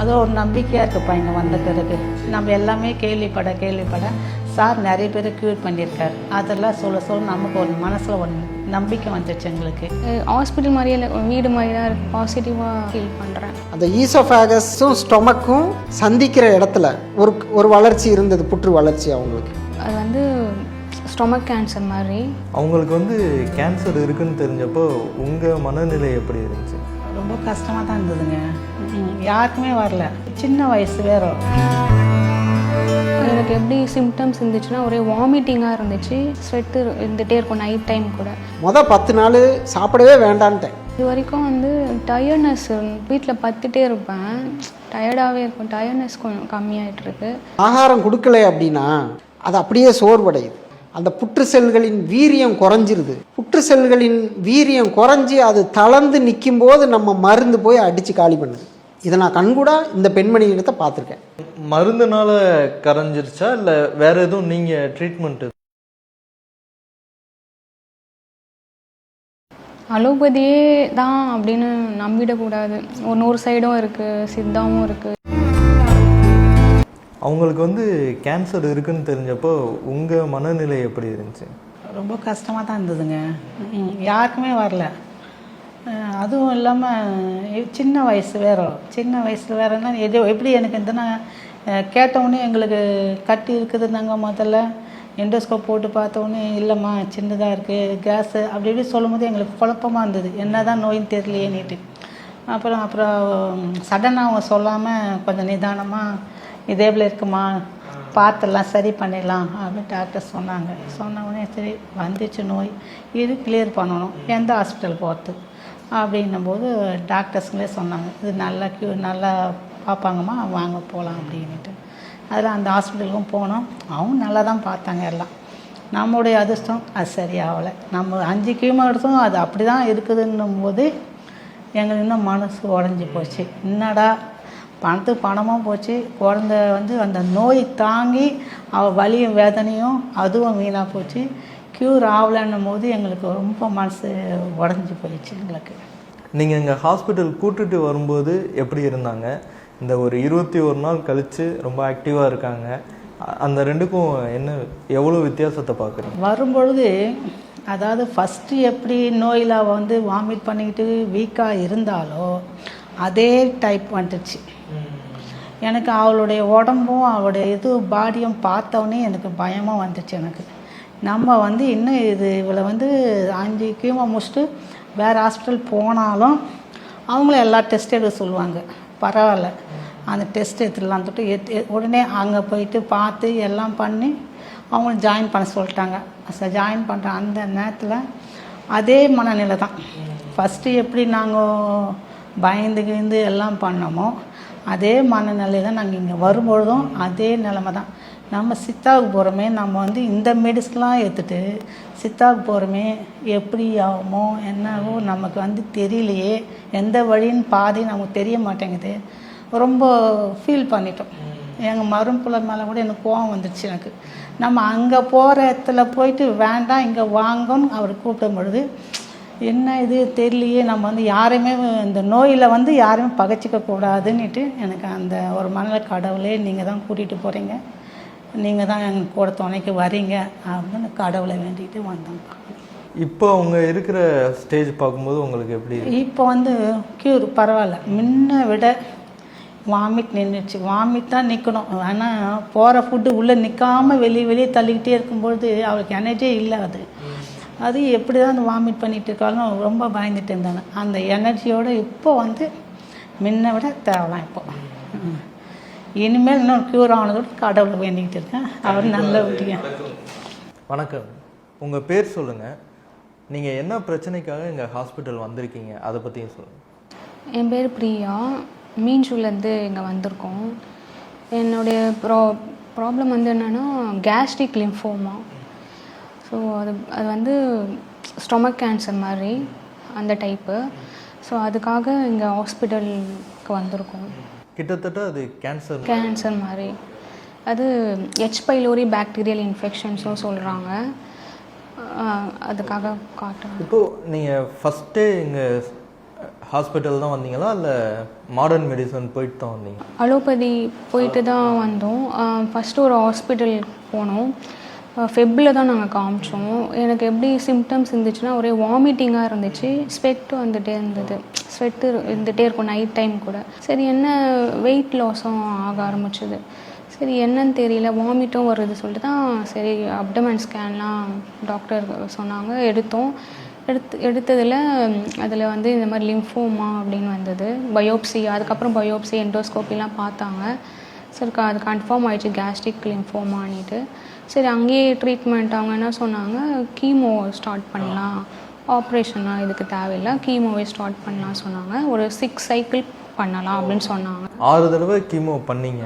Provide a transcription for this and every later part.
அது ஒரு நம்பிக்கையாக இருக்குப்பா இங்கே வந்த பிறகு நம்ம எல்லாமே கேள்விப்பட கேள்விப்பட சார் நிறைய பேர் க்யூர் பண்ணியிருக்காரு. அதெல்லாம் சொல்ல சொல்ல நமக்கு ஒரு மனசில் ஒரு நம்பிக்கை வந்துச்சு எங்களுக்கு. ஹாஸ்பிட்டல் மாதிரியே இல்லை வீடு மாதிரி தான் இருக்குது பாசிட்டிவாக ஃபீல் பண்ணுறேன் அந்த ஈசோஃபேகஸும் ஸ்டொமக்கும் சந்திக்கிற இடத்துல ஒரு ஒரு வளர்ச்சி இருந்தது புற்று வளர்ச்சி அவங்களுக்கு. அது வந்து ஸ்டொமக் கேன்சர் மாதிரி. அவங்களுக்கு வந்து கேன்சர் இருக்குன்னு தெரிஞ்சப்போ உங்கள் மனநிலை எப்படி இருந்துச்சு? ரொம்ப கஷ்டமாக தான் இருந்ததுங்க. யாருக்குமே வரல. சின்ன வயசு வேற. எனக்கு எப்படி சிம்டம்ஸ் இருந்துச்சுன்னா ஒரே வாமிட்டிங்காக இருந்துச்சு. ஸ்வெட்டு இருந்துகிட்டே இருக்கும் நைட் டைம் கூட. மொதல் பத்து நாள் சாப்பிடவே வேண்டான்ட்டேன். இது வரைக்கும் வந்து டயர்ட்னஸ் வீட்டில் பத்துட்டே இருப்பேன். டயர்டாகவே இருக்கும். டயர்ட்னஸ் கொஞ்சம் கம்மியாயிட்டு இருக்கு. ஆகாரம் கொடுக்கல அப்படின்னா அது அப்படியே சோர்வடையுது. அந்த புற்று செல்களின் வீரியம் குறைஞ்சிருது. புற்று செல்களின் வீரியம் குறைஞ்சி அது தளர்ந்து நிற்கும் போது நம்ம மருந்து போய் அடித்து காலி பண்ணுது. இதை நான் கண்கூடா இந்த பெண்மணியிடத்தை பார்த்துருக்கேன். மருந்துனால கரைஞ்சிருச்சா? இல்லை வேற எதுவும் நீங்கள் ட்ரீட்மெண்ட் அலோபதியே தான் அப்படின்னு நம்பிடக்கூடாது. ஒரு நூறு சைடும் இருக்குது சித்தாவும் இருக்குது அவங்களுக்கு வந்து கேன்சர் இருக்குன்னு தெரிஞ்சப்போ உங்கள் மனநிலை எப்படி இருந்துச்சு? ரொம்ப கஷ்டமாக தான் இருந்ததுங்க. யாருக்குமே வரல. அதுவும் இல்லாமல் சின்ன வயசு வேற. சின்ன வயசில் வேறன்னா எது எப்படி எனக்கு இந்த கேட்டவுடனே எங்களுக்கு கட்டி இருக்குதுன்னாங்க முதல்ல. எண்டோஸ்கோப் போட்டு பார்த்தோன்னே இல்லைம்மா சின்னதாக இருக்குது கேஸு அப்படி இப்படி சொல்லும்போது எங்களுக்கு குழப்பமாக இருந்தது. என்ன தான் நோயின்னு தெரியலையேன்னுட்டு அப்புறம் அப்புறம் சடனாக அவங்க சொல்லாமல் கொஞ்சம் நிதானமாக இதே போல் இருக்குமா பார்த்துடலாம் சரி பண்ணிடலாம் அப்படின்னு டாக்டர் சொன்னாங்க. சொன்ன உடனே சரி வந்துச்சு நோய். இது கிளியர் பண்ணணும். எந்த ஹாஸ்பிட்டல் போகிறது அப்படின்னும் போது டாக்டர்ஸுங்களே சொன்னாங்க இது நல்லா க்யூ நல்லா பார்ப்பாங்கம்மா வாங்க போகலாம் அப்படின்ட்டு அதில் அந்த ஹாஸ்பிட்டலுக்கும் போனோம். அவங்க நல்லா தான் பார்த்தாங்க எல்லாம். நம்மளுடைய அதிர்ஷ்டம் அது சரியாகலை. நம்ம அஞ்சு கீமோ எடுத்தோம் அது அப்படி தான் இருக்குதுன்னும் போது எங்களுக்கு இன்னும் மனசு உடஞ்சி போச்சு. என்னடா பணத்துக்கு பணமும் போச்சு. குழந்த வந்து அந்த நோய் தாங்கி அவள் வலியும் வேதனையும் அதுவும் வீணாக போச்சு. க்யூர் ஆகலைன்னும் போது எங்களுக்கு ரொம்ப மனசு உடஞ்சி போயிடுச்சு எங்களுக்கு. நீங்கள் எங்கள் ஹாஸ்பிட்டல் கூட்டிட்டு வரும்போது எப்படி இருந்தாங்க? இந்த ஒரு இருபத்தி ஒரு நாள் கழித்து ரொம்ப ஆக்டிவாக இருக்காங்க. அந்த ரெண்டுக்கும் என்ன எவ்வளோ வித்தியாசத்தை பார்க்குறீங்க? வரும்பொழுது அதாவது ஃபஸ்ட்டு எப்படி நோயில் வந்து வாமிட் பண்ணிக்கிட்டு வீக்காக இருந்தாலோ அதே டைப் வந்துடுச்சு. எனக்கு அவளுடைய உடம்பும் அவளுடைய இது பாடியும் பார்த்தோன்னே எனக்கு பயமாக வந்துச்சு எனக்கு. நம்ம வந்து இன்னும் இது இவளை வந்து அஞ்சு கீமோ முடிச்சுட்டு வேறு ஹாஸ்பிட்டல் போனாலும் அவங்கள எல்லா டெஸ்ட் எடுக்க சொல்லுவாங்க. பரவாயில்ல. அந்த டெஸ்ட் எடுத்துடலாம் தொட்டு உடனே அங்கே போயிட்டு பார்த்து எல்லாம் பண்ணி அவங்கள ஜாயின் பண்ண சொல்லிட்டாங்க. ஜாயின் பண்ணுற அந்த நேரத்தில் அதே மனநிலை தான். ஃபஸ்ட்டு எப்படி நாங்கள் பயந்து கிந்து எல்லாம் பண்ணோமோ அதே மனநிலை தான் நாங்கள் இங்கே வரும்பொழுதும் அதே நிலமை தான். நம்ம சித்தாவுக்கு போகிறோமே நம்ம வந்து இந்த மெடிசன்லாம் எடுத்துட்டு சித்தாவுக்கு போகிறோமே எப்படி ஆகுமோ என்னவோ நமக்கு வந்து தெரியலையே எந்த வழின்னு பாதி நமக்கு தெரிய மாட்டேங்குது. ரொம்ப ஃபீல் பண்ணிட்டோம். எங்கள் மரும்புல மேலே கூட எனக்கு கோவம் வந்துடுச்சு எனக்கு. நம்ம அங்கே போகிற இடத்துல போயிட்டு வேண்டாம் இங்கே வாங்கன்னு அவர் கூப்பிடும் பொழுது என்ன இது தெரியலையே நம்ம வந்து யாரையுமே இந்த நோயில் வந்து யாரையுமே பகைச்சிக்க கூடாதுன்னுட்டு எனக்கு அந்த ஒரு மனநிலை கடவுளே நீங்கள் தான் கூட்டிகிட்டு போகிறீங்க நீங்கள் தான் எங்கள் கூட துணைக்கு வரீங்க அப்படின்னு கடவுளை வேண்டிட்டு வந்தோம்ப்பா இப்போ அவங்க இருக்கிற ஸ்டேஜ் பார்க்கும்போது உங்களுக்கு எப்படி? இப்போ வந்து க்யூர் பரவாயில்ல. முன்ன விட வாமிட் நின்றுச்சு வாமிட் தான் நிற்கணும் ஆனால் போகிற ஃபுட்டு உள்ளே நிற்காம வெளியே வெளியே தள்ளிக்கிட்டே இருக்கும்பொழுது அவளுக்கு எனர்ஜியே இல்லை அது அது எப்படி தான் அந்த வாமிட் பண்ணிட்டு இருக்காலும் ரொம்ப பயந்துட்டு இருந்தாங்க அந்த எனர்ஜியோடு இப்போ வந்து முன்ன விட தேவலாம் இப்போ. ம். இனிமேல் இன்னும் க்யூர் ஆனதோட கடவுளை வேண்டிக்கிட்டு இருக்கேன். அவர் நல்லபடியாக வணக்கம். உங்கள் பேர் சொல்லுங்கள் நீங்கள் என்ன பிரச்சனைக்காக எங்கள் ஹாஸ்பிட்டல் வந்திருக்கீங்க? அதை பற்றியும் சொல்லுங்கள் என் பேர் பிரியா. மீன்சூர்லேருந்து இங்கே வந்திருக்கோம். என்னுடைய ப்ரா ப்ராப்ளம் வந்து என்னென்னா கேஸ்ட்ரிக் லிம்ஃபோமா ஸோ அது அது வந்து ஸ்டொமக் கேன்சர் மாதிரி அந்த டைப்பு ஸோ அதுக்காக இங்கே ஹாஸ்பிட்டலுக்கு வந்திருக்கோம். கிட்டத்தட்ட அது கேன்சர் கேன்சர் மாதிரி. அது ஹெச் பைலோரி பாக்டீரியல் இன்ஃபெக்ஷன்ஸும் சொல்கிறாங்க அதுக்காக காட்டுறேன். இப்போது நீங்கள் ஃபஸ்ட்டே எங்கள் ஹாஸ்பிட்டல் தான் வந்தீங்களா? இல்லை மாடர்ன் மெடிசன் போயிட்டு தான் வந்தீங்க? அலோபதி போயிட்டு தான் வந்தோம். ஃபஸ்ட்டு ஒரு ஹாஸ்பிட்டல் போனோம். ஃபெப்பில் தான் நாங்கள் காமிச்சோம். எனக்கு எப்படி சிம்டம்ஸ் இருந்துச்சுன்னா ஒரே வாமிட்டிங்காக இருந்துச்சு. ஸ்வெட் வந்துகிட்டே இருந்தது. ஸ்வெட்டு இருந்துகிட்டே இருக்கும் நைட் டைம் கூட. சரி என்ன வெயிட் லாஸும் ஆக ஆரம்பிச்சது? சரி என்னன்னு தெரியல. வாமிட்டும் வருது சொல்லிட்டு தான் சரி அப்டமன் ஸ்கேன்லாம் டாக்டர் சொன்னாங்க. எடுத்தோம். எடுத்து எடுத்ததில் அதில் வந்து இந்த மாதிரி லிம்ஃபோமா அப்படின்னு வந்தது. பயோப்சி அதுக்கப்புறம் பயோப்சி எண்டோஸ்கோப்பிலாம் பார்த்தாங்க. சரி அது கன்ஃபார்ம் ஆயிடுச்சு கேஸ்ட்ரிக் லிம்ஃபோமானிட்டு சரி அங்கேயே ட்ரீட்மெண்ட் அவங்க என்ன சொன்னாங்க? கீமோ ஸ்டார்ட் பண்ணலாம். ஆப்ரேஷனாக இதுக்கு தேவையில்லை. கீமோவே ஸ்டார்ட் பண்ணலாம் சொன்னாங்க. ஒரு சிக்ஸ் சைக்கிள் பண்ணலாம் அப்படின்னு சொன்னாங்க. ஆறு தடவை கீமோ பண்ணீங்க.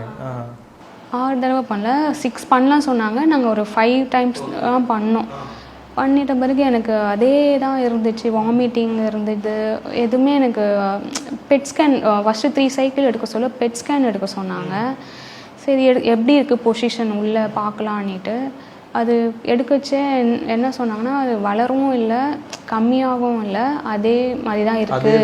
ஆறு தடவை பண்ணல சிக்ஸ் பண்ணலாம் சொன்னாங்க. நாங்கள் ஒரு ஃபைவ் டைம்ஸ் தான் பண்ணோம். பண்ணிட்ட பிறகு எனக்கு அதே தான் இருந்துச்சு. வாமிட்டிங் இருந்தது. எதுவுமே எனக்கு PET scan first three cycle எடுக்க சொல்ல பெட் ஸ்கேன் எடுக்க சொன்னாங்க. சரி எடு எப்படி இருக்குது பொசிஷன் உள்ளே பார்க்கலான்னுட்டு அது எடுக்கச்சே என்- என்ன சொன்னாங்கன்னா அது வளரவும் இல்லை கம்மியாகவும் இல்லை அதே மாதிரி தான் இருக்குது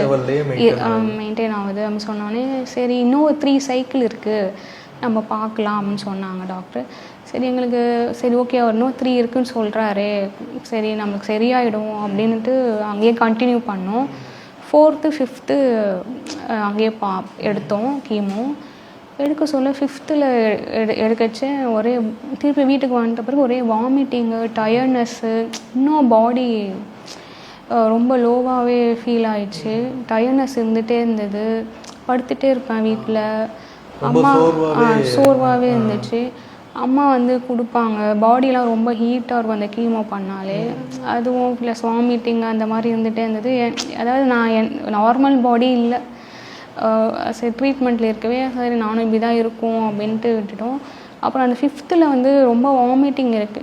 மெயின்டைன் ஆகுது. அப்படின்னு சொன்னோடனே சரி இன்னும் த்ரீ சைக்கிள் இருக்குது நம்ம பார்க்கலாம் அப்படின்னு சொன்னாங்க டாக்டர் சரி எங்களுக்கு சரி ஓகே அவர் இன்னும் த்ரீ இருக்குன்னு சொல்கிறாரு சரி நம்மளுக்கு சரியாயிடும் அப்படின்ட்டு அங்கேயே கண்டினியூ பண்ணோம். ஃபோர்த்து ஃபிஃப்த்து அங்கேயே பா எடுத்தோம் கீமோ எடுக்க சொல்ல ஃபிஃப்த்தில் எடு எடுக்கச்சே ஒரே திருப்பி வீட்டுக்கு வந்துட்ட பிறகு ஒரே வாமிட்டிங்கு டயர்ட்னஸ்ஸு இன்னும் பாடி ரொம்ப லோவாகவே ஃபீல் ஆயிடுச்சு. டயர்ட்னஸ் இருந்துகிட்டே இருந்தது. படுத்துட்டே இருப்பேன் வீட்டில் அம்மா சோர்வாகவே இருந்துச்சு. அம்மா வந்து கொடுப்பாங்க. பாடியெலாம் ரொம்ப ஹீட்டாக இருக்கும் அந்த கீமோ பண்ணாலே. அதுவும் ப்ளஸ் வாமிட்டிங் அந்த மாதிரி இருந்துகிட்டே இருந்தது. என்- அதாவது நான் என் நார்மல் பாடி இல்லை. சரி ட்ரீட்மெண்ட்டில் இருக்கவே சரி நானும் இப்படி தான் இருக்கும் அப்படின்ட்டு விட்டுட்டோம். அப்புறம் அந்த ஃபிஃப்த்தில் வந்து ரொம்ப வாமிட்டிங் இருக்கு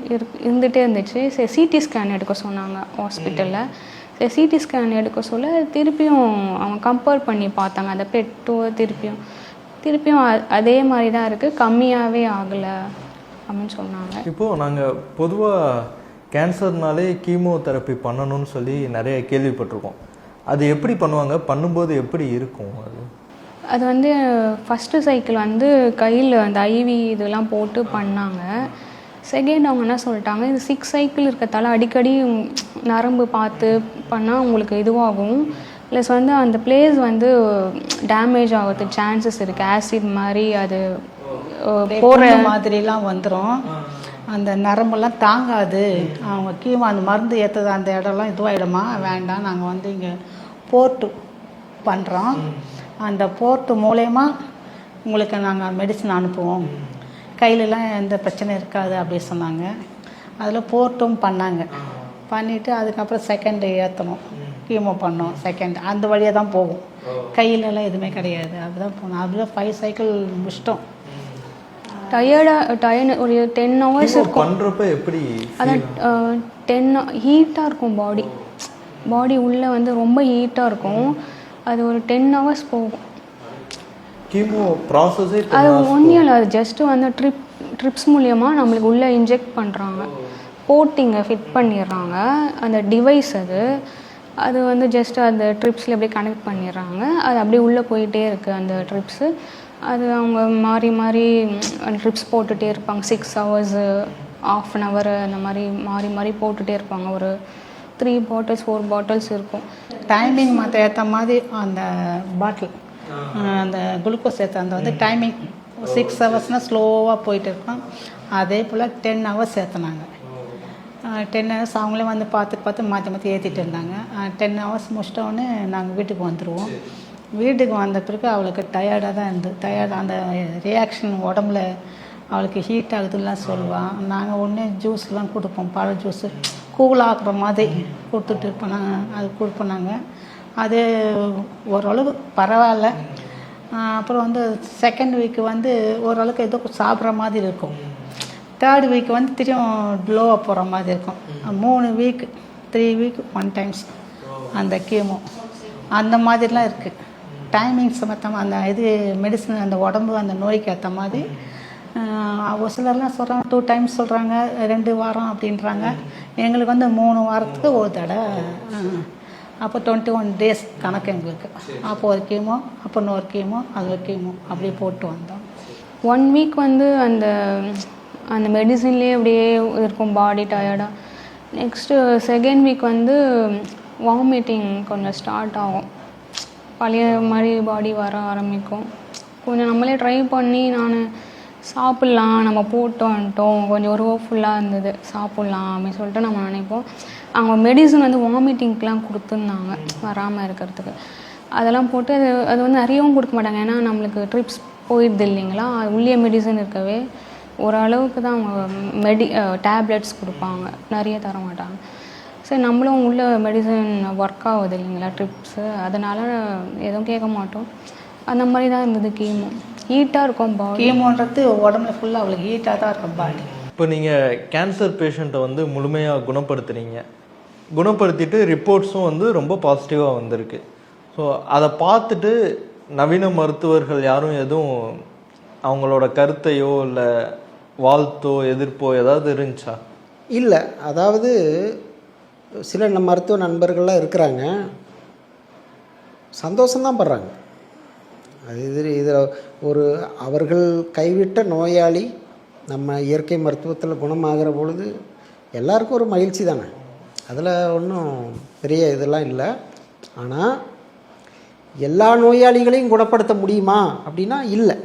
இருந்துகிட்டே இருந்துச்சு. சரி சிடி ஸ்கேன் எடுக்க சொன்னாங்க ஹாஸ்பிட்டலில் சரி சிடி ஸ்கேன் எடுக்க சொல்ல திருப்பியும் அவங்க கம்பேர் பண்ணி பார்த்தாங்க. அந்த பெட்டோ திருப்பியும் திருப்பியும் அதே மாதிரி தான் இருக்குது கம்மியாகவே ஆகலை அப்படின்னு சொன்னாங்க. இப்போது நாங்கள் பொதுவாக கேன்சர்னாலே கீமோ தெரப்பி பண்ணணும்னு சொல்லி நிறைய கேள்விப்பட்டிருக்கோம். அது எப்படி பண்ணுவாங்க? பண்ணும்போது எப்படி இருக்கும் அது? அது வந்து ஃபஸ்ட்டு சைக்கிள் வந்து கையில் அந்த ஐவி இதெல்லாம் போட்டு பண்ணாங்க. செகண்ட் அவங்க என்ன சொல்லிட்டாங்க இது சிக்ஸ் சைக்கிள் இருக்கத்தால அடிக்கடி நரம்பு பார்த்து பண்ணால் உங்களுக்கு இதுவாகும். ப்ளஸ் வந்து அந்த பிளேஸ் வந்து டேமேஜ் ஆகிறதுக்கு சான்சஸ் இருக்குது ஆசிட் மாதிரி அது போகிற மாதிரிலாம் வந்துடும் அந்த நரம்பெல்லாம் தாங்காது. அவங்க கீமோ அந்த மருந்து ஏற்றது அந்த இடம்லாம் இதுவாகிடுமா வேண்டாம். நாங்கள் வந்து இங்கே போர்ட்டு பண்ணுறோம் அந்த போர்ட்டு மூலயமா உங்களுக்கு நாங்கள் மெடிசன் அனுப்புவோம். கையிலலாம் எந்த பிரச்சனையும் இருக்காது அப்படி சொன்னாங்க. அதில் போர்ட்டும் பண்ணாங்க. பண்ணிவிட்டு அதுக்கப்புறம் செகண்ட் ஏற்றணும் கீமோ பண்ணோம். செகண்ட் அந்த வழியாக தான் போகும். கையிலலாம் எதுவுமே கிடையாது. அப்படிதான் போனோம். அப்படியே ஃபைவ் சைக்கிள் முடிச்சிட்டோம். டயர்டாக டயர்ட் ஒரு டென் ஹவர்ஸ் கீமோ பண்ணுறப்ப எப்படி அதான் டென் ஹீட்டாக இருக்கும் பாடி பாடி உள்ளே வந்து ரொம்ப ஹீட்டாக இருக்கும். அது ஒரு டென் ஹவர்ஸ் போகும். கீமோ ப்ராசஸே அது ஒன்றும் இல்லை அது ஜஸ்ட்டு வந்து ட்ரிப் ட்ரிப்ஸ் மூலியமாக நம்மளுக்கு உள்ளே இன்ஜெக்ட் பண்ணுறாங்க போட்டிங்க ஃபிட் பண்ணிடுறாங்க. அந்த டிவைஸ் அது அது வந்து ஜஸ்ட் அந்த ட்ரிப்ஸில் அப்படியே கனெக்ட் பண்ணிடுறாங்க. அது அப்படியே உள்ளே போயிட்டே இருக்குது அந்த ட்ரிப்ஸு அது அவங்க மாறி மாறி அந்த ட்ரிப்ஸ் போட்டுகிட்டே இருப்பாங்க. Six hours half an hour அந்த மாதிரி மாறி மாறி போட்டுகிட்டே இருப்பாங்க. ஒரு த்ரீ பாட்டில்ஸ் ஃபோர் பாட்டில்ஸ் இருக்கும். டைமிங் மற்ற ஏற்ற மாதிரி அந்த பாட்டில் அந்த குளுக்கோஸ் ஏற்ற அந்த வந்து டைமிங் சிக்ஸ் ஹவர்ஸ்னால் ஸ்லோவாக போயிட்டு இருக்கோம். அதே போல் டென் ஹவர்ஸ் ஏற்றினாங்க டென் ஹவர்ஸ் அவங்களே வந்து பார்த்து பார்த்து மாற்றி மாற்றி ஏற்றிட்டு இருந்தாங்க. டென் ஹவர்ஸ் முடிச்சிட்டோடனே நாங்கள் வீட்டுக்கு வந்துடுவோம் வீட்டுக்கு வந்த பிறகு அவளுக்கு டயர்டாக தான் இருந்தது டயர்ட் அந்த ரியாக்ஷன் உடம்புல அவளுக்கு ஹீட் ஆகுதுலாம் சொல்லுவாள் நாங்கள் ஒன்றே ஜூஸ்லாம் கொடுப்போம் பழ ஜூஸு கூல் மாதிரி கொடுத்துட்டு இருப்பாங்க அது கொடுப்போம் அது ஓரளவு பரவாயில்ல. அப்புறம் வந்து செகண்ட் வீக் வந்து ஓரளவுக்கு ஏதோ சாப்பிட்ற மாதிரி இருக்கும். தேர்ட் வீக் வந்து திரும்ப க்ளோவாக போகிற மாதிரி இருக்கும். மூணு week three week one times அந்த கீமோ அந்த மாதிரிலாம் இருக்குது டைமிங்ஸ் மற்ற அந்த இது மெடிசன் அந்த உடம்பு அந்த நோய்க்கு ஏற்ற மாதிரி ஒரு சிலர்லாம் சொல்கிறாங்க டூ டைம்ஸ் சொல்கிறாங்க ரெண்டு வாரம் அப்படின்றாங்க. எங்களுக்கு வந்து மூணு வாரத்துக்கு ஒரு தடவை. அப்போ டுவெண்ட்டி ஒன் டேஸ் கணக்கு எங்களுக்கு. அப்போ ஒரு கீமோ அப்போ இன்னொரு கீமோ அது ஒரு கீமோ அப்படியே போட்டு வந்தோம். ஒன் வீக் வந்து அந்த அந்த மெடிசின்லேயே அப்படியே இருக்கும் பாடி டயர்டாக நெக்ஸ்ட்டு செகண்ட் வீக் வந்து வாமிட்டிங் கொஞ்சம் ஸ்டார்ட் ஆகும். பழைய மாதிரி பாடி வர ஆரம்பிக்கும். கொஞ்சம் நம்மளே ட்ரை பண்ணி நான் சாப்பிட்லாம் நம்ம போட்டு வந்துட்டோம் கொஞ்சம் ஒரு ஃபுல்லாக இருந்தது. சாப்பிட்லாம் அப்படின்னு சொல்லிட்டு நம்ம நினைப்போம். அவங்க மெடிசன் வந்து வாமிட்டிங்க்கெலாம் கொடுத்துருந்தாங்க வராமல் இருக்கிறதுக்கு. அதெல்லாம் போட்டு அது அது வந்து நிறையவும் கொடுக்க மாட்டாங்க. ஏன்னா நம்மளுக்கு ட்ரிப்ஸ் போயிடுது இல்லைங்களா? அது உள்ளே மெடிசன் இருக்கவே ஓரளவுக்கு தான் அவங்க மெடி டேப்லெட்ஸ் கொடுப்பாங்க. நிறைய தர மாட்டாங்க. சரி நம்மளும் உள்ள மெடிசன் ஒர்க் ஆகுது இல்லைங்களா ட்ரிப்ஸு அதனால் எதுவும் கேட்க மாட்டோம். அந்த மாதிரி தான் இருந்தது கீமோ ஹீட்டாக இருக்கும் பாடி கீமோன்றது உடம்புல ஃபுல்லாக அவளுக்கு ஹீட்டாக தான் இருக்கும் பாடி இப்போ நீங்கள் கேன்சர் பேஷண்ட்டை வந்து முழுமையாக குணப்படுத்துறீங்க குணப்படுத்திட்டு ரிப்போர்ட்ஸும் வந்து ரொம்ப பாசிட்டிவாக வந்திருக்கு. ஸோ அதை பார்த்துட்டு நவீன மருத்துவர்கள் யாரும் எதுவும் அவங்களோட கருத்தையோ இல்லை வாழ்த்தோ எதிர்ப்போ ஏதாவது இருந்துச்சா? இல்லை. அதாவது சில நம்ம மருத்துவ நண்பர்கள்லாம் இருக்கிறாங்க. சந்தோஷம்தான் படுறாங்க. அது இது இதில் ஒரு அவர்கள் கைவிட்ட நோயாளி நம்ம இயற்கை மருத்துவத்தில் குணமாகிற பொழுது எல்லாருக்கும் ஒரு மகிழ்ச்சி தானே? அதில் ஒன்றும் பெரிய இதெல்லாம் இல்லை. ஆனால் எல்லா நோயாளிகளையும் குணப்படுத்த முடியுமா அப்படின்னா இல்லை.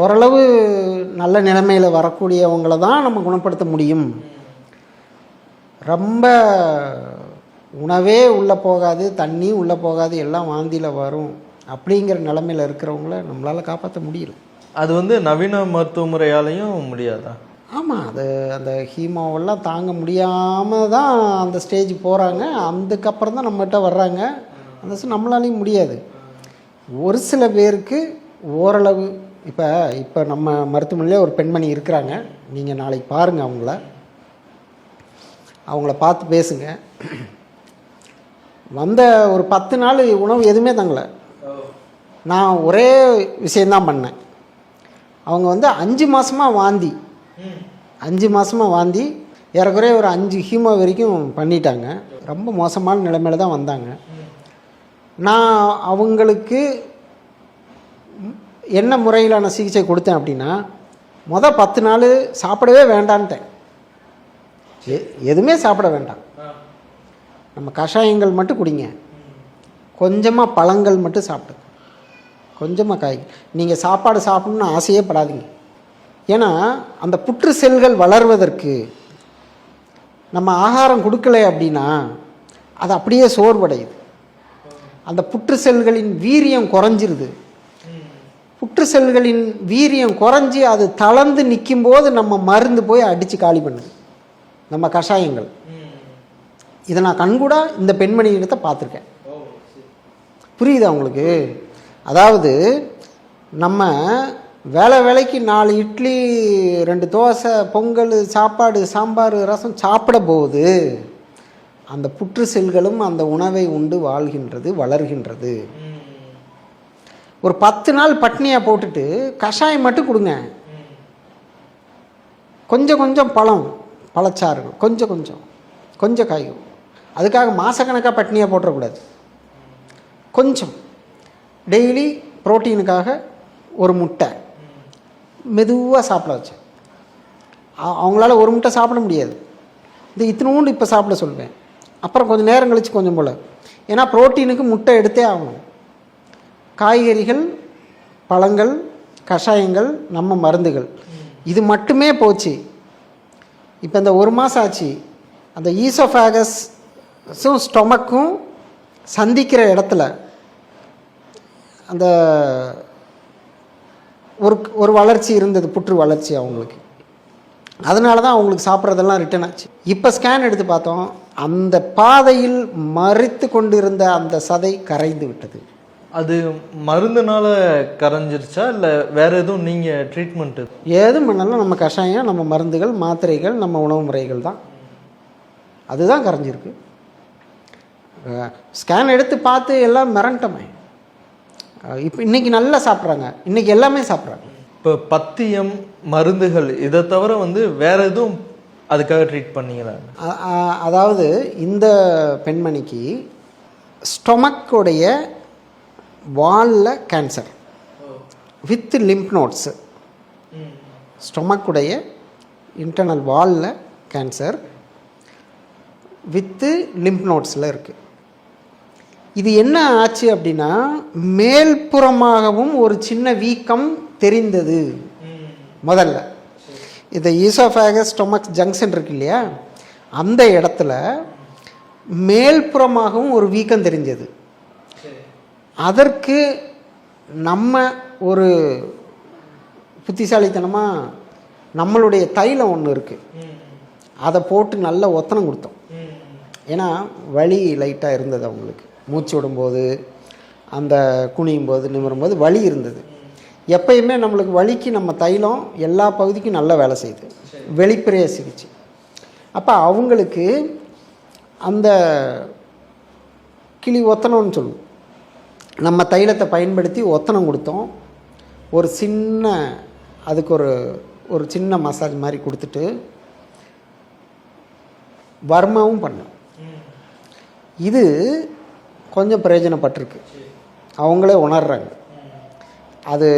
ஓரளவு நல்ல நிலைமையில் வரக்கூடியவங்கள தான் நம்ம குணப்படுத்த முடியும். ரொம்ப உணவே உள்ளே போகாது தண்ணி உள்ளே போகாது எல்லாம் வாந்தியில் வரும். அப்படிங்கிற நிலமையில் இருக்கிறவங்கள நம்மளால் காப்பாற்ற முடியல. அது வந்து நவீன மருத்துவ முறையாலையும் முடியாதா? ஆமாம் அது அந்த ஹீமோவெல்லாம் தாங்க முடியாமல் தான் அந்த ஸ்டேஜ் போகிறாங்க அதுக்கப்புறம் தான் நம்மகிட்ட வர்றாங்க. அந்த நம்மளாலையும் முடியாது. ஒரு சில பேருக்கு ஓரளவு இப்போ இப்போ நம்ம மருத்துவமனையிலே ஒரு பெண்மணி இருக்கிறாங்க. நீங்கள் நாளைக்கு பாருங்கள் அவங்கள. அவங்கள பார்த்து பேசுங்க. வந்த ஒரு பத்து நாள் உணவு எதுவுமே தங்கலை. நான் ஒரே விஷயந்தான் பண்ணேன். அவங்க வந்து அஞ்சு மாதமாக வாந்தி. அஞ்சு மாதமாக வாந்தி. ஏறக்குறைய ஒரு அஞ்சு ஹீமோ வரைக்கும் பண்ணிட்டாங்க. ரொம்ப மோசமான நிலைமையில தான் வந்தாங்க. நான் அவங்களுக்கு என்ன முறையிலான சிகிச்சை கொடுத்தேன் அப்படின்னா மொதல் பத்து நாள் சாப்பிடவே வேண்டான்ட்டேன். எதுவுமே சாப்பிட வேண்டாம். நம்ம கஷாயங்கள் மட்டும் குடிங்க. கொஞ்சமாக பழங்கள் மட்டும் சாப்பிடுங்க கொஞ்சமாக காய். நீங்கள் சாப்பாடு சாப்பிடணும்னு ஆசையே படாதீங்க. ஏன்னா அந்த புற்று செல்கள் வளர்வதற்கு நம்ம ஆகாரம் கொடுக்கல அப்படின்னா அது அப்படியே சோர்வடையுது. அந்த புற்று செல்களின் வீரியம் குறைஞ்சிருது. புற்று செல்களின் வீரியம் குறைஞ்சி அது தளர்ந்து நிற்கும்போது நம்ம மருந்து போய் அடித்து காலி பண்ணுது. நம்ம கஷாயங்கள். இதை நான் கண்கூடா இந்த பெண்மணியிடத்தை பார்த்துருக்கேன். புரியுதா உங்களுக்கு? அதாவது நம்ம வேலை வேலைக்கு நாலு இட்லி ரெண்டு தோசை பொங்கல் சாப்பாடு சாம்பார் ரசம் சாப்பிட போகுது அந்த புற்று செல்களும் அந்த உணவை உண்டு வாழ்கின்றது வளர்கின்றது. ஒரு பத்து நாள் பட்னியாக போட்டுட்டு கஷாயம் மட்டும் கொடுங்க. கொஞ்சம் கொஞ்சம் பழம் பழச்சாறுகள் கொஞ்சம் கொஞ்சம் கொஞ்சம் காய்கள் அதுக்காக மாதக்கணக்காக பட்னியாக போட்டுறக்கூடாது. கொஞ்சம். டெய்லி புரோட்டீனுக்காக ஒரு முட்டை. மெதுவாக சாப்பிட வச்சேன் அவங்களால ஒரு முட்டை சாப்பிட முடியாது. இந்த இத்தினூண்டு இப்போ சாப்பிட சொல்வேன். அப்புறம் கொஞ்சம் நேரம் கழிச்சு கொஞ்சம் போல். ஏன்னா புரோட்டீனுக்கு முட்டை எடுத்தே ஆகணும். காய்கறிகள் பழங்கள் கஷாயங்கள் நம்ம மருந்துகள். இது மட்டுமே போச்சு. இப்போ இந்த ஒரு மாதம் ஆச்சு. அந்த ஈசோஃபேகஸும் ஸ்டொமக்கும் சந்திக்கிற இடத்துல அந்த ஒரு ஒரு வளர்ச்சி இருந்தது புற்று வளர்ச்சி அவங்களுக்கு. அதனால தான் அவங்களுக்கு சாப்பிட்றதெல்லாம் ரிட்டர்ன் ஆச்சு. இப்போ ஸ்கேன் எடுத்து பார்த்தோம் அந்த பாதையில் மறித்து கொண்டிருந்த அந்த சதை கரைந்து விட்டது. அது மருந்துனால கரைஞ்சிருச்சா? இல்லை வேற எதுவும் நீங்கள் ட்ரீட்மெண்ட் ஏதும் பண்ணாலும் நம்ம கஷாயம் நம்ம மருந்துகள் மாத்திரைகள் நம்ம உணவு முறைகள் தான். அதுதான் கரைஞ்சிருக்கு. ஸ்கேன் எடுத்து பார்த்து எல்லாம் மிரண்டமே. இப்போ இன்னைக்கு நல்லா சாப்பிட்றாங்க. இன்னைக்கு எல்லாமே சாப்பிட்றாங்க. இப்போ பத்தியம் மருந்துகள் இதை தவிர வந்து வேற எதுவும் அதுக்காக ட்ரீட் பண்ணீங்களா? அதாவது இந்த பெண்மணிக்கு ஸ்டொமக்குடைய வாலில் கேன்சர் வித் லிம்ப் நோட்ஸு ஸ்டொமக்குடைய இன்டர்னல் வாலில் கேன்சர் வித்து லிம்ப் நோட்ஸில் இருக்குது இது என்ன ஆச்சு அப்படின்னா மேல்புறமாகவும் ஒரு சின்ன வீக்கம் தெரிந்தது. முதல்ல. இந்த ஈசோஃபேகஸ் ஸ்டொமக் ஜங்ஷன் இருக்கு இல்லையா? அந்த இடத்துல மேல்புறமாகவும் ஒரு வீக்கம் தெரிஞ்சது. அதற்கு நம்ம ஒரு புத்திசாலித்தனமாக நம்மளுடைய தைலம் ஒன்று இருக்குது அதை போட்டு நல்ல ஒத்தனம் கொடுத்தோம். ஏன்னா வலி லைட்டாக இருந்தது அவங்களுக்கு. மூச்சு விடும்போது அந்த குனியும் போது நிமிரும் போது வலி இருந்தது. எப்பயுமே நம்மளுக்கு வலிக்கு நம்ம தைலம் எல்லா பகுதிக்கும் நல்ல வேலை செய்யுது. வெளிப்பிரைய சிகிச்சை. அப்போ அவங்களுக்கு அந்த கிளி ஒத்தனம்னு சொல்லுவோம். நம்ம தைலத்தை பயன்படுத்தி ஒத்தனம் கொடுத்தோம். ஒரு சின்ன அதுக்கு ஒரு ஒரு சின்ன மசாஜ் மாதிரி கொடுத்துட்டு வர்மாவும் பண்ணோம். இது கொஞ்சம் பிரயோஜனப்பட்டிருக்கு. அவங்களே உணர்றாங்க. அது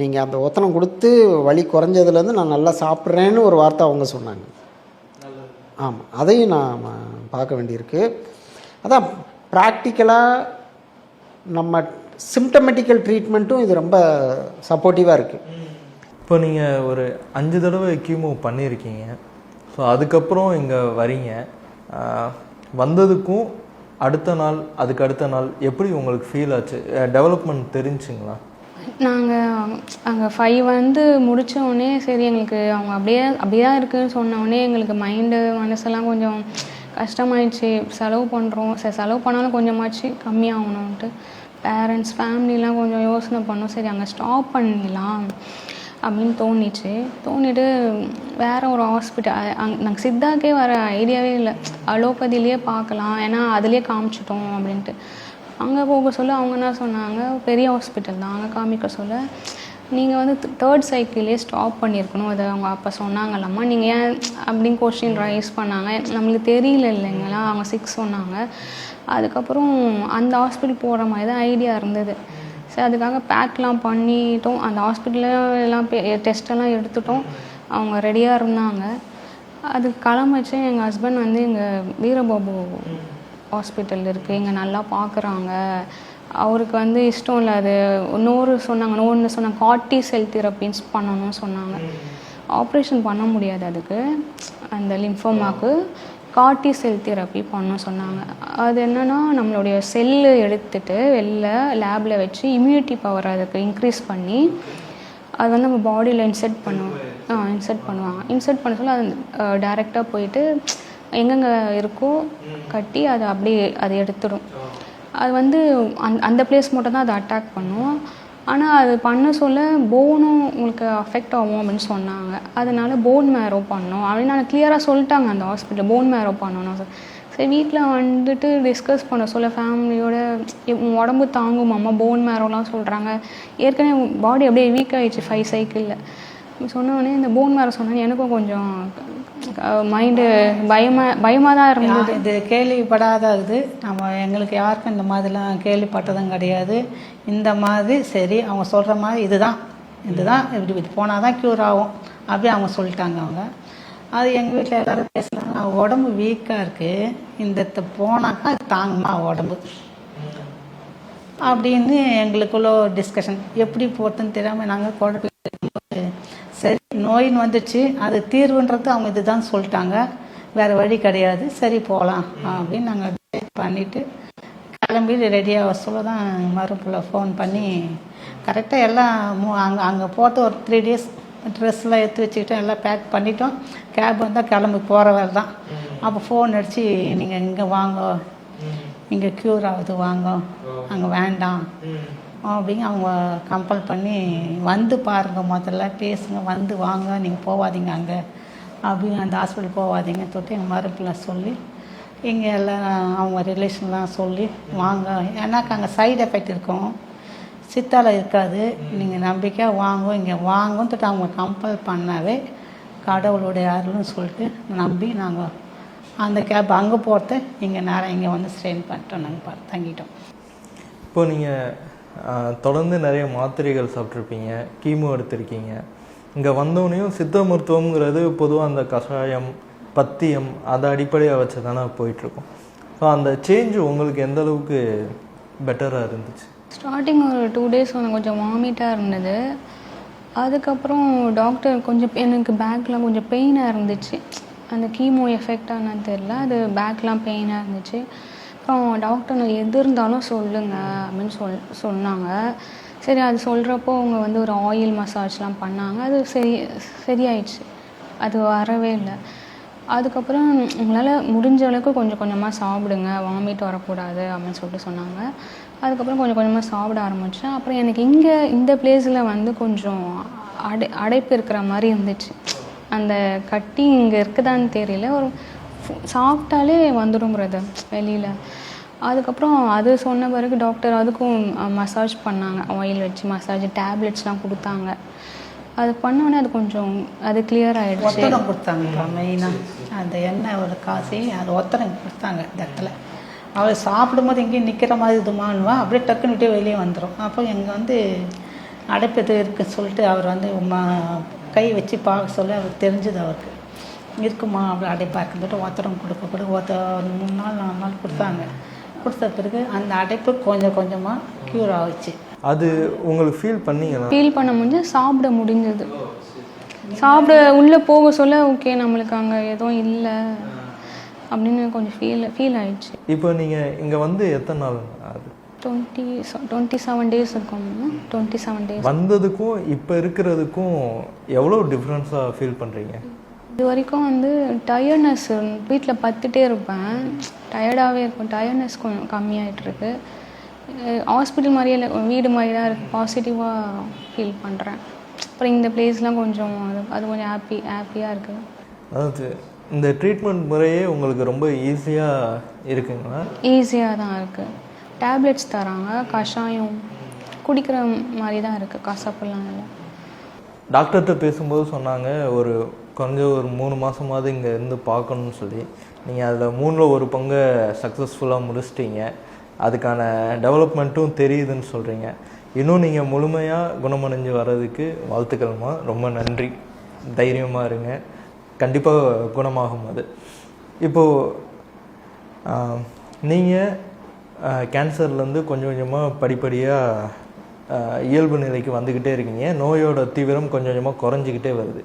நீங்கள் அந்த ஒத்தனம் கொடுத்து வலி குறைஞ்சதுலேருந்து நான் நல்லா சாப்பிட்றேன்னு ஒரு வார்த்தை அவங்க சொன்னாங்க. ஆமாம் அதையும் நான் பார்க்க வேண்டியிருக்கு. அதான் ப்ராக்டிக்கலாக நம்ம சிம்டமெட்டிக்கல் ட்ரீட்மெண்ட்டும் இது ரொம்ப சப்போர்ட்டிவாக இருக்குது இப்போ நீங்கள் ஒரு அஞ்சு தடவை கியூமோ பண்ணியிருக்கீங்க. ஸோ அதுக்கப்புறம் இங்கே வரீங்க. வந்ததுக்கும் அடுத்த நாள் அதுக்கு அடுத்த நாள் எப்படி உங்களுக்கு ஃபீல் ஆச்சு? டெவலப்மெண்ட் தெரிஞ்சுங்களா? நாங்கள் அங்கே ஃபைவ் வந்து முடித்தோடனே சரி எங்களுக்கு அவங்க அப்படியே அப்படியே தான் இருக்குன்னு சொன்னோடனே எங்களுக்கு மைண்டு மனசெல்லாம் கொஞ்சம் கஷ்டமாயிடுச்சு. செலவு பண்ணுறோம் சரி செலவு பண்ணாலும் கொஞ்சமாச்சு கம்மியாகணும்ன்ட்டு. பேரண்ட்ஸ் ஃபேமிலிலாம் கொஞ்சம் யோசனை பண்ணோம். சரி அங்கே ஸ்டாப் பண்ணிடலாம். அப்படின்னு தோணிச்சு. தோணிட்டு வேற ஒரு ஹாஸ்பிட்டல் அங் நாங்கள் சித்தாக்கே வர ஐடியாவே இல்லை. அலோபதியிலேயே பார்க்கலாம் ஏன்னா அதுலேயே காமிச்சிட்டோம் அப்படின்ட்டு. அங்கே போக சொல்ல அவங்க என்ன சொன்னாங்க? பெரிய ஹாஸ்பிட்டல் தான். அங்கே காமிக்க சொல்ல நீங்கள் வந்து தேர்ட் சைக்கிளே ஸ்டாப் பண்ணியிருக்கணும் அதை அவங்க அப்போ சொன்னாங்கல்லம்மா நீங்கள் ஏன் அப்படின்னு கொஸ்டின் ரைஸ் பண்ணாங்க. நம்மளுக்கு தெரியல இல்லைங்களா? அவங்க சிக்ஸ் சொன்னாங்க. அதுக்கப்புறம் அந்த ஹாஸ்பிட்டல் போகிற மாதிரி தான் ஐடியா இருந்தது. சரி அதுக்காக பேக்லாம் பண்ணிட்டோம். அந்த ஹாஸ்பிட்டலில் எல்லாம் டெஸ்ட்டெல்லாம் எடுத்துட்டோம். அவங்க ரெடியாக இருந்தாங்க. அது கிளம்பச்சு எங்கள் ஹஸ்பண்ட் வந்து இங்கே வீரபாபு ஹாஸ்பிட்டல் இருக்குது இங்கே நல்லா பார்க்குறாங்க அவருக்கு வந்து இஷ்டம் இல்லை. அது இன்னொரு சொன்னாங்க. இன்னொன்று சொன்னாங்க. காட்டி செல் தெரப்பின்ஸ் பண்ணணும்னு சொன்னாங்க. ஆப்ரேஷன் பண்ண முடியாது அதுக்கு. அந்த லிம்ஃபோமாக்கு காட்டி செல் தெரப்பி பண்ண சொன்னாங்க. அது என்னென்னா நம்மளுடைய செல்லு எடுத்துட்டு வெளில லேபில் வச்சு இம்யூனிட்டி பவர் அதுக்கு இன்க்ரீஸ் பண்ணி அது வந்து நம்ம பாடியில் இன்செர்ட் பண்ணுவோம் ஆ இன்செர்ட் பண்ணுவாங்க. இன்செர்ட் பண்ண சொல்ல அது டேரெக்டாக போயிட்டு எங்கெங்கே இருக்கோ கட்டி அதை அப்படியே அதை எடுத்துடும். அது வந்து அந் அந்த பிளேஸ் மட்டும் தான் அதை அட்டாக் பண்ணும். ஆனால் அது பண்ண சொல்ல போனும் உங்களுக்கு அஃபெக்ட் ஆகும் அப்படின்னு சொன்னாங்க. அதனால போன் மேரோ பண்ணோம். அப்படின்னு நான் கிளியராக சொல்லிட்டாங்க அந்த ஹாஸ்பிட்டலில் போன் மேரோ பண்ணணும் சார் சரி வீட்டில் வந்துட்டு டிஸ்கஸ் பண்ண சொல்ல ஃபேமிலியோட உன் உடம்பு தாங்குமாம்மா போன் மேரோலாம் சொல்கிறாங்க ஏற்கனவே பாடி அப்படியே வீக் ஆகிடுச்சு ஃபைவ் சைக்கிளில் சொன்ன உடனே இந்த போன் மேரோ சொன்னோன்னே எனக்கும் கொஞ்சம் மைண்டு பயமாக பயமாக தான் இருந்தது. இது கேள்விப்படாத இது. நம்ம எங்களுக்கு யாருக்கும் இந்த மாதிரிலாம் கேள்விப்பட்டதும் கிடையாது. இந்த மாதிரி சரி அவங்க சொல்கிற மாதிரி இதுதான். இதுதான் இப்படி இப்படி போனால் தான் க்யூர் ஆகும். அப்படி அவங்க சொல்லிட்டாங்க அவங்க. அது எங்கள் வீட்டில் எல்லாரும் பேசுனாங்க. உடம்பு வீக்காக இருக்குது இந்த போனாக்கா அது தாங்குமா உடம்பு? அப்படின்னு எங்களுக்குள்ள டிஸ்கஷன் எப்படி போட்டுன்னு தெரியாமல் நாங்கள் குழப்பி சரி நோயின்னு வந்துச்சு அது தீர்வுன்றது அவங்க இதுதான் சொல்லிட்டாங்க. வேறு வழி கிடையாது. சரி போகலாம் அப்படின்னு நாங்கள் பண்ணிவிட்டு கிளம்பி ரெடியாக சொல்ல தான் மறுப்பில் ஃபோன் பண்ணி கரெக்டாக எல்லாம் அங்கே அங்கே போட்டு ஒரு த்ரீ டேஸ் ட்ரெஸ்லாம் எடுத்து வச்சுக்கிட்டோம் எல்லாம் பேக் பண்ணிட்டோம். கேப் வந்தால் கிளம்பி போகிற வேலை தான் அப்போ ஃபோன் அடித்து நீங்கள் இங்கே வாங்க. இங்கே க்யூர் ஆகுது வாங்க. அங்கே வேண்டாம். அப்படின்னு அவங்க கம்பல் பண்ணி வந்து பாருங்க முதல்ல பேசுங்க வந்து வாங்க நீங்கள் போகாதீங்க அங்கே. அப்படின்னு அந்த ஹாஸ்பிட்டல் போகாதீங்க தொட்டு எங்கள் மறுப்பில் சொல்லி இங்கே எல்லாம் அவங்க ரிலேஷன்லாம் சொல்லி வாங்க. ஏன்னாக்கா அங்கே சைடு எஃபெக்ட் இருக்கும். சித்தால இருக்காது. நீங்கள் நம்பிக்கையாக வாங்கும் இங்கே வாங்கும் தொட்டு அவங்க கம்பல் பண்ணாவே கடவுளுடைய அருள்னு சொல்லிட்டு நம்பி நாங்கள் அந்த கேப் அங்கே போகிறத இங்கே நேரம் இங்கே வந்து ஸ்ட்ரெயின் பண்ணிட்டோம் நாங்கள் தங்கிட்டோம். இப்போது நீங்கள் தொடர்ந்து நிறைய மாத்திரைகள் சாப்பிட்ருப்பீங்க கீமோ எடுத்திருக்கீங்க. இங்கே வந்தோடனையும் சித்த மருத்துவம்ங்கிறது பொதுவாக அந்த கஷாயம் பத்தியம் அதை அடிப்படையாக வச்சு தானே போயிட்டுருக்கோம். ஸோ அந்த சேஞ்ச் உங்களுக்கு எந்த அளவுக்கு பெட்டராக இருந்துச்சு? ஸ்டார்டிங் ஒரு டூ டேஸ் வந்து கொஞ்சம் வாமிட்டாக இருந்தது. அதுக்கப்புறம் டாக்டர் கொஞ்சம் எனக்கு பேக்லாம் கொஞ்சம் பெயினாக இருந்துச்சு. அந்த கீமோ எஃபெக்டானு தெரில அது பேக்லாம் பெயினாக இருந்துச்சு. அப்புறம் டாக்டர் நான் எது இருந்தாலும் சொல்லுங்கள் அப்படின்னு சொல் சொன்னாங்க. சரி அது சொல்கிறப்போ அவங்க வந்து ஒரு ஆயில் மசாஜ்லாம் பண்ணாங்க. அது சரி சரியாயிடுச்சு. அது வரவே இல்லை. அதுக்கப்புறம் உங்களால் முடிஞ்ச அளவுக்கு கொஞ்சம் கொஞ்சமாக சாப்பிடுங்க வாமிட் வரக்கூடாது அப்படின்னு சொல்லிட்டு சொன்னாங்க. அதுக்கப்புறம் கொஞ்சம் கொஞ்சமாக சாப்பிட ஆரம்பித்தேன் அப்புறம் எனக்கு இங்கே இந்த பிளேஸில் வந்து கொஞ்சம் அடை அடைப்பு இருக்கிற மாதிரி இருந்துச்சு. அந்த கட்டி இங்கே இருக்குதான்னு தெரியல. ஒரு சாப்பிட்டாலே வந்துடும் பிரதர் வெளியில். அதுக்கப்புறம் அது சொன்ன பிறகு டாக்டர் அதுக்கும் மசாஜ் பண்ணாங்க. ஆயில் வச்சு மசாஜ் டேப்லெட்ஸ்லாம் கொடுத்தாங்க. அது பண்ணோடனே அது கொஞ்சம் அது கிளியர் ஆகிடுச்சு ஒத்தடம் கொடுத்தாங்கப்பா மெயினாக அந்த எண்ணெய் ஒரு காசி அது ஒத்தடம் கொடுத்தாங்க இந்த இடத்துல அவள் சாப்பிடும்போது எங்கேயும் நிற்கிற மாதிரி இதுமானுவா அப்படியே டக்குன்னு விட்டு வெளியே வந்துடும் அப்போ எங்கே வந்து அடைப்பு இது இருக்குன்னு சொல்லிட்டு அவர் வந்து கை வச்சு பார்க்க சொல்ல அவருக்கு தெரிஞ்சது அவருக்கு. இருக்குமா? அப்படி அடைப்பாக இருக்குன்னு ஒத்தடம் கொடுக்க கூட ஒத்த ஒரு மூணு நாள் நாலு நாள் கொடுத்தாங்க. கொடுத்த பிறகு அந்த அடைப்பு கொஞ்சம் கொஞ்சமாக க்யூர் ஆகிச்சு அது உங்களுக்கு ஃபீல் பண்ணீங்களா? ஃபீல் பண்ண முடிஞ்சு சாப்பிட முடிஞ்சது. சாப்பிட உள்ளே போக சொல்ல ஓகே நம்மளுக்கு அங்கே எதுவும் இல்லை. அப்படின்னு கொஞ்சம் ஃபீல் ஃபீல் ஆயிடுச்சு. இப்போ நீங்கள் இங்கே வந்து எத்தனை நாள்? ஆகுது டுவெண்ட்டி டுவெண்ட்டி செவன் டேஸ் இருக்கும். டுவெண்ட்டி செவன் டேஸ் வந்ததுக்கும் இப்போ இருக்கிறதுக்கும் எவ்வளோ டிஃப்ரென்ஸாக ஃபீல் பண்ணுறீங்க இது வரைக்கும் வந்து டயர்ட்னஸ் வீட்டில் பத்துட்டே இருப்பேன். டயர்டாகவே இருக்கும். டயர்ட்னஸ் கொஞ்சம் கம்மியாயிட்டு இருக்கு. ஹாஸ்பிட்டல் மாதிரியே இல்லை வீடு மாதிரி தான் இருக்குது பாசிட்டிவாக ஃபீல் பண்ணுறேன் அப்புறம் இந்த பிளேஸ்லாம் கொஞ்சம் அது அது கொஞ்சம் ஹாப்பி ஹாப்பியாக இருக்குது அதாவது இந்த ட்ரீட்மெண்ட் முறையே உங்களுக்கு ரொம்ப ஈஸியாக இருக்குங்களா? ஈஸியாக தான் இருக்குது டேப்லெட்ஸ் தராங்க. கஷாயம் குடிக்கிற மாதிரி தான் இருக்குது கசப்புலாம் இல்லை. டாக்டர்கிட்ட பேசும்போது சொன்னாங்க ஒரு கொஞ்சம் ஒரு மூணு மாதமாவது இங்கே இருந்து பார்க்கணும்னு சொல்லி நீங்கள் அதில் மூணில் ஒரு பங்கை சக்ஸஸ்ஃபுல்லாக முடிச்சிட்டீங்க. அதுக்கான டெவலப்மெண்ட்டும் தெரியுதுன்னு சொல்கிறீங்க இன்னும் நீங்கள் முழுமையாக குணமடைஞ்சு வர்றதுக்கு வாழ்த்துக்கள்மா. ரொம்ப நன்றி. தைரியமாக இருங்க. கண்டிப்பாக குணமாகும் அது. இப்போது நீங்கள் கேன்சர்லேருந்து கொஞ்சம் கொஞ்சமாக படிப்படியாக இயல்பு நிலைக்கு வந்துக்கிட்டே இருக்கீங்க. நோயோட தீவிரம் கொஞ்சம் கொஞ்சமாக குறைஞ்சிக்கிட்டே வருது.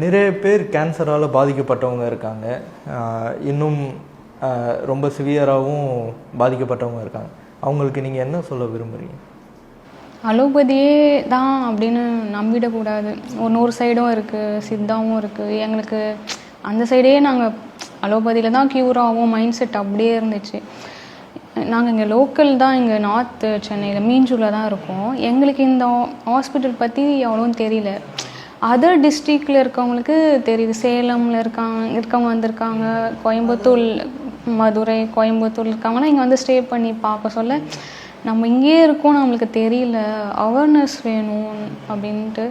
நிறைய பேர் கேன்சரால் பாதிக்கப்பட்டவங்க இருக்காங்க. இன்னும் ரொம்ப சிவியராகவும் பாதிக்கப்பட்டவங்க இருக்காங்க. அவங்களுக்கு நீங்கள் என்ன சொல்ல விரும்புகிறீங்க அலோபதியே தான் அப்படின்னு நம்பிடக்கூடாது. ஒரு நூறு சைடும் இருக்குது சித்தாவும் இருக்குது எங்களுக்கு அந்த சைடே நாங்கள் அலோபதியில் தான் க்யூர் ஆகும் மைண்ட் செட் அப்படியே இருந்துச்சு. நாங்கள் இங்கே லோக்கல் தான் இங்கே நார்த்து சென்னையில் மீஞ்சூரில் தான் இருக்கோம். எங்களுக்கு இந்த ஹாஸ்பிட்டல் பற்றி அவ்வளோவும் தெரியல. அதர் டிஸ்ட்ரிக்டில் இருக்கவங்களுக்கு தெரியுது. சேலமில் இருக்காங்க இருக்கவங்க வந்திருக்காங்க. கோயம்புத்தூர் மதுரை கோயம்புத்தூர் இருக்காங்கன்னா இங்கே வந்து ஸ்டே பண்ணி பார்க்க சொல்ல நம்ம இங்கேயே இருக்கோம் நம்மளுக்கு தெரியல. அவேர்னஸ் வேணும் அப்படின்ட்டு.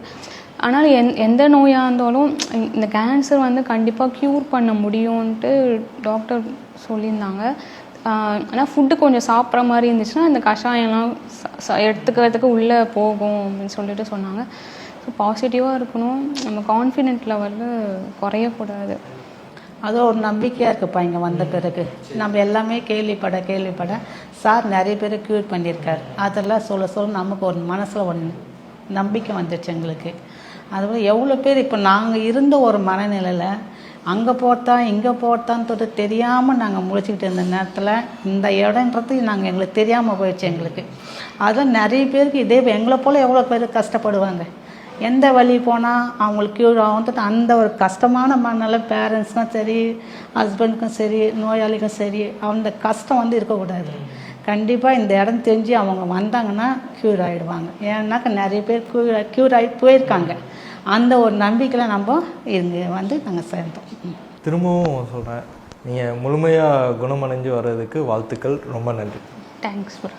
ஆனால் எந் எந்த நோயாக இருந்தாலும் இந்த கேன்சர் வந்து கண்டிப்பாக க்யூர் பண்ண முடியும்ன்ட்டு டாக்டர் சொல்லியிருந்தாங்க. ஆனால் ஃபுட்டு கொஞ்சம் சாப்பிட்ற மாதிரி இருந்துச்சுன்னா இந்த கஷாயம்லாம் எடுத்துக்கிறதுக்கு உள்ளே போகும் அப்படின்னு சொல்லிட்டு சொன்னாங்க. ஸோ பாசிட்டிவாக இருக்கணும். நம்ம கான்ஃபிடென்ட் லெவலில் குறையக்கூடாது. அது ஒரு நம்பிக்கையாக இருக்குப்பா இங்கே வந்த பிறகு. நம்ம எல்லாமே கேள்விப்பட கேள்விப்பட சார் நிறைய பேர் க்யூர் பண்ணியிருக்கார். அதெல்லாம் சொல்ல சொல்ல நமக்கு ஒரு மனசில் ஒன்று நம்பிக்கை வந்துடுச்சு எங்களுக்கு. அதுபோல் எவ்வளோ பேர் இப்போ நாங்கள் இருந்த ஒரு மனநிலையில் அங்கே போட்டா இங்கே போட்டான்னு தொட்டு தெரியாமல் நாங்கள் முழிச்சிக்கிட்டு இருந்த நேரத்தில் இந்த இடன்றது நாங்கள் எங்களுக்கு தெரியாமல் போயிடுச்சு எங்களுக்கு. அதுதான் நிறைய பேருக்கு இதே எங்களை போல் எவ்வளோ பேர் கஷ்டப்படுவாங்க. எந்த வழி போனால் அவங்களுக்கு க்யூர் ஆகும். அந்த ஒரு கஷ்டமான மனநிலை பேரண்ட்ஸ்க்கும் சரி ஹஸ்பண்டுக்கும் சரி நோயாளிக்கும் சரி அந்த கஷ்டம் வந்து இருக்கக்கூடாது. கண்டிப்பாக இந்த இடம் தெரிஞ்சு அவங்க வந்தாங்கன்னா க்யூர் ஆகிடுவாங்க ஏன்னாக்கா நிறைய பேர் க்யூர் க்யூர் ஆகி போயிருக்காங்க. அந்த ஒரு நம்பிக்கையில் நம்ம இங்கே வந்து நாங்கள் சேர்ந்தோம். திரும்பவும் சொல்கிறேன் நீங்கள் முழுமையாக குணமடைஞ்சு வர்றதுக்கு வாழ்த்துக்கள். ரொம்ப நன்றி. Thanks bro